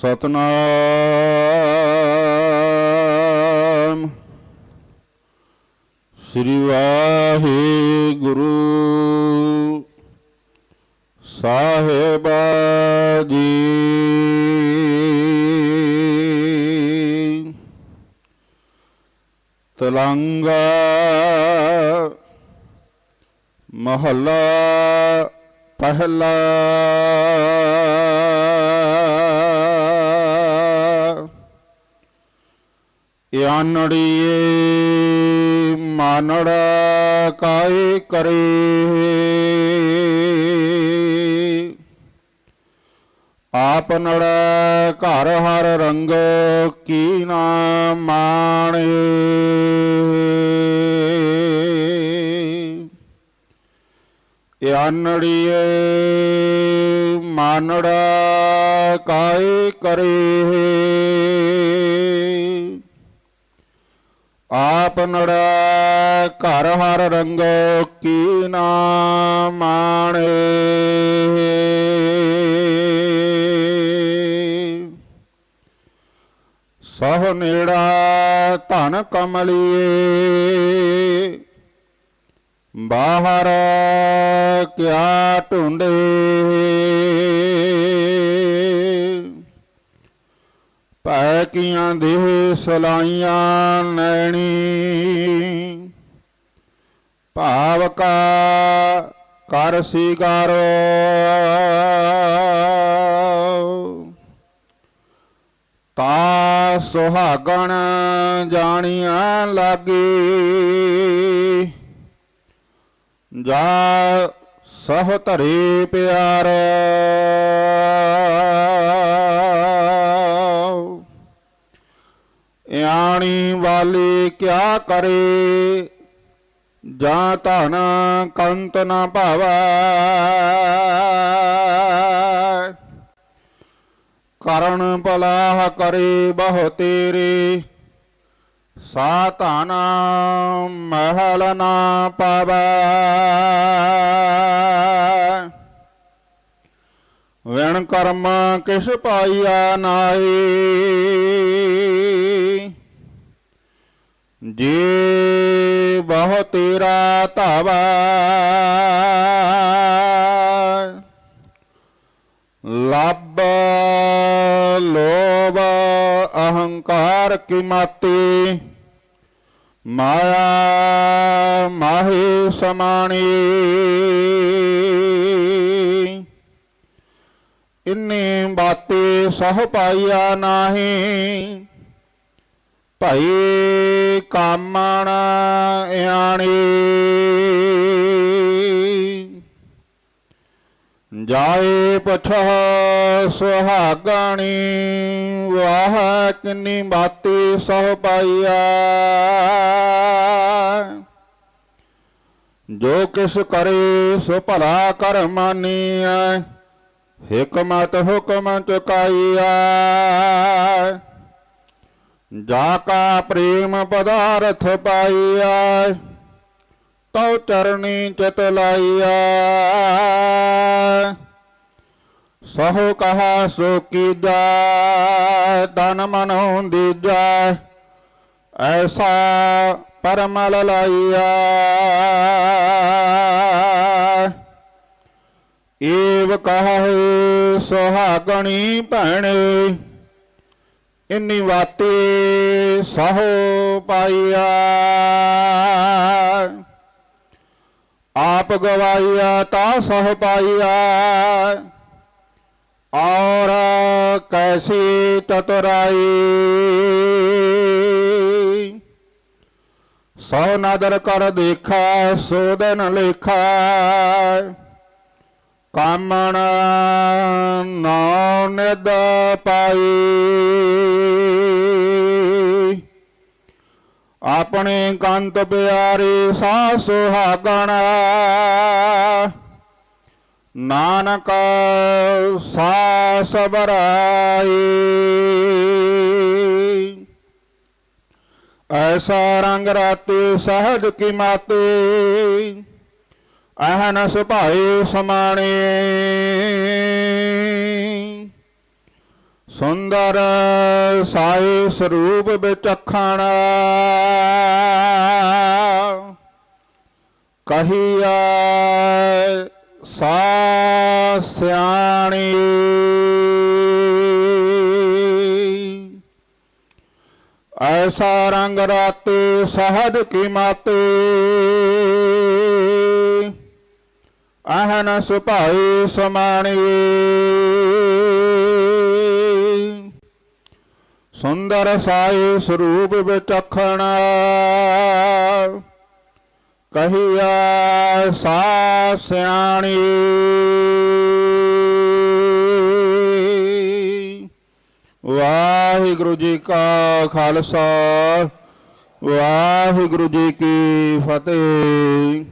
ਸਤਨਾਮ। ਸ੍ਰੀ ਵਾਹਿਗੁਰੂ ਸਾਹਿਬ ਜੀ। ਤਲੰਗਾ ਮਹੱਲਾ ਪਹਿਲਾ। ਯਾਨੜੀਏ, ਮਾਨੜਾ ਕਾਇ ਕਰੇ? ਆਪਨੜ ਘਰ ਹਰ ਰੰਗ ਕੀ ਨਾ ਮਾਣੇ? ਯਾਨੜੀਏ, ਮਾਨੜਾ ਕਾਇ ਕਰੇ? ਆਪਨੜਾ ਘਰ ਹਰ ਰੰਗ ਕੀ ਨਾ ਮਾਣੇ ਸਹ ਨੇੜਾ ਧਨ ਕਮਲੀਏ ਬਾਹਰ ਕਿਆ ਢੂੰਡੇ ਪੈ ਕੀਆਂ ਦੇਹ ਸਲਾਈਆਂ ਨੈਣੀ। ਭਾਵ ਕਾ ਕਰ ਸਿਗਾਰੋ। ਤਾ ਸੁਹਾਗਣ ਜਾਣੀਆਂ ਲਾਗੇ। ਜਾ ਸਹ ਧਰੇ ਪਿਆਰ। ਆਣੀ ਵਾਲੀ ਕਿਆ ਕਰੇ? ਜਾਂ ਧਨ ਕੰਤ ਨਾ ਭਾਵੈ। ਕਰਨ ਪਲਾਹ ਕਰੇ ਬਹੁ ਤੇਰੇ। ਸਾ ਧਨ ਮਹਿਲ ਨਾ ਪਾਵੈ। ਵਿਣ ਕਰਮ ਕਿਸ ਪਾਈਆ ਨਾਹੀ। ਜੇ ਬਹੁ ਤੇਰਾ ਧਾਵਾ। ਲੱਭ, ਲੋਭ, ਅਹੰਕਾਰ ਕੀ ਮਾਤੀ ਮਾਇਆ ਮਾਹੀ ਸਮਾਣੀ। ਇੰਨੇ ਬਾਤੇ ਸਹ ਪਾਈਆ ਨਾਹੀ। ਭਈ ਕਾਮਣ ਆਣੀ ਜਾਏ ਪਛਹ ਸੁਹਾਗਣੀ, ਵਾਹ ਕਿੰਨੀ ਬਾਤੀ ਸਹ ਪਾਈਆ ਜੋ ਕਿਸ ਕਰੇ ਸੋ ਭਲਾ ਕਰ ਮਾਨੀਐ ਹਕਮਤ ਹੁਕਮ ਚੁਕਾਈਆ ਜਾ ਕਾ ਪ੍ਰੇਮ ਪਦਾਰਥ ਪਾਈਆ ਤਉ ਚਰਣੀ ਚਿਤ ਲਾਈਆ ਸਹੁ ਕਹਾ ਸੋ ਕੀਜਾ ਤਨ ਮਨ ਜਾ, ਐਸਾ ਪਰਮਲ ਲਾਈਆ ਏਵ ਕਹੈ ਸੁਹਾਗਣੀ ਭੈਣੇ, ਇੰਨੀ ਵਾਤੇ ਸਹੁ ਪਾਈਆ। ਆਪ ਗਵਾਈਆ ਤਾ ਸਹ ਪਾਈਆ, ਔਰ ਕੈਸੀ ਚਤੁਰਾਈ ਸੋ ਨਦਰ ਕਰ ਦੇਖਾ ਸੋਦਨ ਲੇਖਾ। ਕਾਮਣ ਨਾਉ ਨਿਦ ਪਾਈ। ਆਪਣੇ ਕੰਤ ਪਿਆਰੇ ਸਾ ਸੁਹਾਗਣ। ਨਾਨਕ ਸਾ ਸਬਰਾਈ ਐਸਾ ਰੰਗ ਰਾਤੇ ਸਹਜ ਕੀ ਮਾਤੇ। ਅਹਨਸ ਭਾਏ ਸਮਾਣੇ। ਸੁੰਦਰ ਸਾਈ ਸਰੂਪ ਵਿਚਖਣ ਕਹੀਆ ਸਾ ਸਿਆਣੀ। ਐਸਾ ਰੰਗ ਰਾਤੇ ਸਹਜ ਕੀ ਮਾਤੇ। ਅਹਨ ਸੁਭਾਈ ਸਮਾਣੀ ਸੁੰਦਰ ਸਾਈ ਸਰੂਪ ਵਿਚਖਣ ਕਹੀਆ ਸਾ ਸਿਆਣੀ ਵਾਹਿਗੁਰੂ ਜੀ ਕਾ ਖਾਲਸਾ, ਵਾਹਿਗੁਰੂ ਜੀ ਕੀ ਫਤਿਹ।